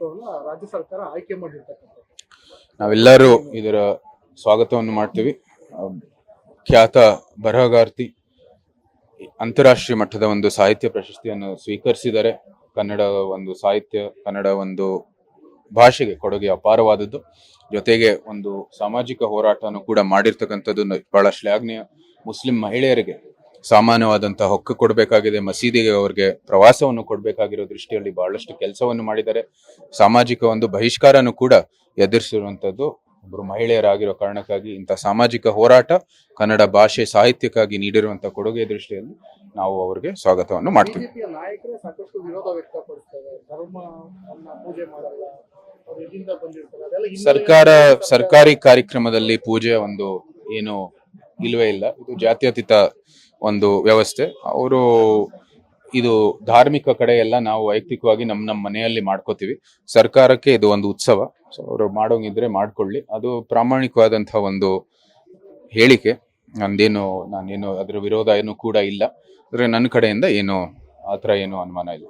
ಅವ್ರನ್ನ ರಾಜ್ಯ ಸರ್ಕಾರ ಆಯ್ಕೆ ನಾವೆಲ್ಲರೂ ಇದರ ಸ್ವಾಗತವನ್ನು ಮಾಡ್ತೀವಿ. ಖ್ಯಾತ ಬರಹಗಾರ್ತಿ ಅಂತಾರಾಷ್ಟ್ರೀಯ ಮಟ್ಟದ ಒಂದು ಸಾಹಿತ್ಯ ಪ್ರಶಸ್ತಿಯನ್ನು ಸ್ವೀಕರಿಸಿದರೆ ಕನ್ನಡ ಒಂದು ಸಾಹಿತ್ಯ, ಕನ್ನಡ ಒಂದು ಭಾಷೆಗೆ ಕೊಡುಗೆ ಅಪಾರವಾದದ್ದು. ಜೊತೆಗೆ ಒಂದು ಸಾಮಾಜಿಕ ಹೋರಾಟವನ್ನು ಕೂಡ ಮಾಡಿರ್ತಕ್ಕಂಥದ್ದು. ಬಹಳ ಶ್ಲಾಘನೀಯ. ಮುಸ್ಲಿಂ ಮಹಿಳೆಯರಿಗೆ ಸಾಮಾನ್ಯವಾದಂತಹ ಹಕ್ಕು ಕೊಡಬೇಕಾಗಿದೆ ಮಸೀದಿಗೆ ಅವರಿಗೆ ಪ್ರವಾಸವನ್ನು ಕೊಡಬೇಕಾಗಿರೋ ದೃಷ್ಟಿಯಲ್ಲಿ ಬಹಳಷ್ಟು ಕೆಲಸವನ್ನು ಮಾಡಿದ್ದಾರೆ. ಸಾಮಾಜಿಕ ಒಂದು ಬಹಿಷ್ಕಾರನು ಕೂಡ ಎದುರಿಸಿರುವಂತದ್ದು ಒಬ್ಬರು ಮಹಿಳೆಯರಾಗಿರೋ ಕಾರಣಕ್ಕಾಗಿ ಇಂಥ ಸಾಮಾಜಿಕ ಹೋರಾಟ ಕನ್ನಡ ಭಾಷೆ ಸಾಹಿತ್ಯಕ್ಕಾಗಿ ನೀಡಿರುವಂತಹ ಕೊಡುಗೆ ದೃಷ್ಟಿಯಲ್ಲಿ ನಾವು ಅವರಿಗೆ ಸ್ವಾಗತವನ್ನು ಮಾಡ್ತೀವಿ. ಸರ್ಕಾರ ಸರ್ಕಾರಿ. ಕಾರ್ಯಕ್ರಮದಲ್ಲಿ ಪೂಜೆ ಒಂದು ಏನು ಇಲ್ವೇ ಇಲ್ಲ. ಇದು ಜಾತ್ಯತೀತ ಒಂದು ವ್ಯವಸ್ಥೆ. ಅವರು ಇದು ಧಾರ್ಮಿಕ ಕಡೆ ಎಲ್ಲ ನಾವು ವೈಯಕ್ತಿಕವಾಗಿ ನಮ್ಮ ನಮ್ಮ ಮನೆಯಲ್ಲಿ ಮಾಡ್ಕೋತೀವಿ. ಸರ್ಕಾರಕ್ಕೆ ಇದು ಒಂದು ಉತ್ಸವ. ಸೊ ಅವರು ಮಾಡೋಂಗಿದ್ರೆ ಮಾಡ್ಕೊಳ್ಳಿ. ಅದು ಪ್ರಾಮಾಣಿಕವಾದಂಥ ಒಂದು ಹೇಳಿಕೆ. ನಂದೇನು, ನಾನೇನು ಅದರ ವಿರೋಧ ಏನು ಕೂಡ ಇಲ್ಲ. ಆದರೆ ನನ್ನ ಕಡೆಯಿಂದ ಏನು ಆ ಥರ ಏನು ಅನುಮಾನ ಇಲ್ಲ